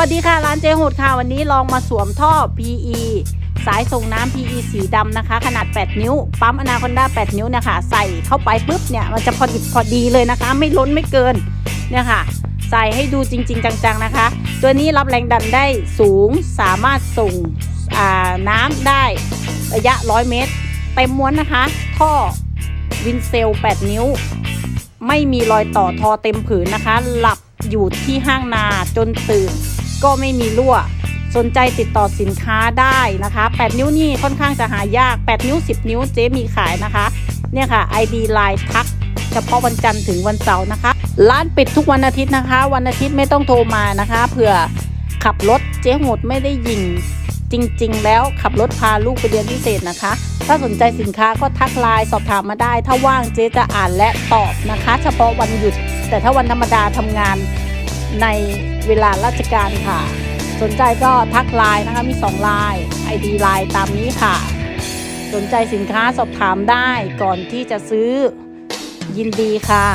วัสดีค่ะ ร้านเจหุดค่ะ วันนี้ลองมาสวมท่อ PE สายส่งน้ำ PE สีดำนะคะ ขนาด 8 นิ้ว ปั๊มอนาคอนดา8 นิ้วเนี่ยค่ะใส่เข้าไปปุ๊บเนี่ย มันจะพอดิบพอดีเลยนะคะ ไม่ล้นไม่เกิน เนี่ยค่ะ ใส่ให้ดูจริง ๆ จัง ๆ นะคะ ตัวนี้รับแรงดันได้สูงสามารถส่งน้ำได้ระยะ 100 เมตรเต็มม้วนนะคะ ท่อวินเซล 8 นิ้ว ไม่มีรอยต่อทอเต็มผืนนะคะ หลับอยู่ที่ห้างนาจนตื่น ก็ไม่มีรั่ว สนใจติดต่อสินค้าได้นะคะ 8 นิ้วนี่ค่อนข้างจะหายาก 8 นิ้ว 10 นิ้วเจ๊มีขายนะคะ เนี่ยค่ะ ID Line ทักเฉพาะวันจันทร์ถึงวันเสาร์นะคะ ร้านปิดทุกวันอาทิตย์นะคะ วันอาทิตย์ไม่ต้องโทรมานะคะเผื่อขับรถเจ๊โหดไม่ได้ยิงจริง ๆ แล้วขับรถพาลูกไปเรียนพิเศษนะคะ ถ้าสนใจสินค้าก็ทักไลน์สอบถามมาได้ ถ้าว่างเจ๊จะอ่านและตอบนะคะ เฉพาะวันหยุด แต่ถ้าวันธรรมดาทำงาน ในเวลาราชการค่ะ สนใจก็ทักไลน์นะคะมี2ไลน์ ID ไลน์ตามนี้ค่ะ สนใจสินค้าสอบถามได้ก่อนที่จะซื้อยินดีค่ะ